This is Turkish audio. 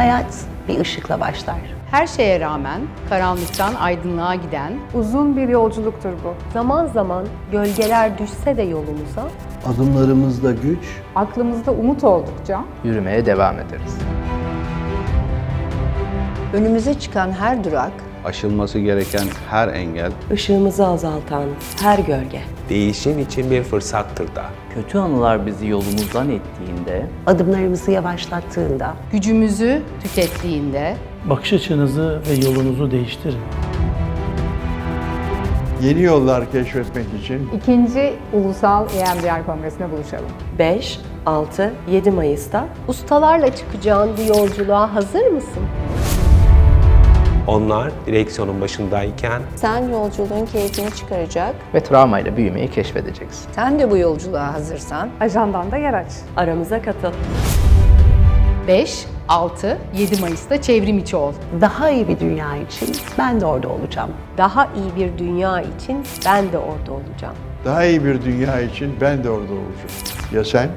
Hayat bir ışıkla başlar. Her şeye rağmen karanlıktan aydınlığa giden, Uzun bir yolculuktur bu. Zaman zaman gölgeler düşse de yolumuza, Adımlarımızda güç, Aklımızda umut oldukça yürümeye devam ederiz. Önümüze çıkan her durak aşılması gereken her engel ışığımızı azaltan her gölge. değişim için bir fırsattır da. Kötü anılar bizi yolumuzdan ettiğinde Adımlarımızı yavaşlattığında gücümüzü tükettiğinde, bakış açınızı ve yolunuzu değiştirin. Yeni yollar keşfetmek için ikinci Ulusal EMDR Kongresi'ne buluşalım. 5, 6, 7 Mayıs'ta ustalarla çıkacağın bu yolculuğa hazır mısın? Onlar direksiyonun başındayken sen yolculuğun keyfini çıkaracak. Ve travmayla büyümeyi keşfedeceksin. Sen de bu yolculuğa hazırsan Ajandan da yer aç. aramıza katıl. 5, 6, 7 Mayıs'ta çevrim içi ol. daha iyi bir dünya için ben de orada olacağım. Daha iyi bir dünya için ben de orada olacağım. daha iyi bir dünya için ben de orada olacağım. Ya sen?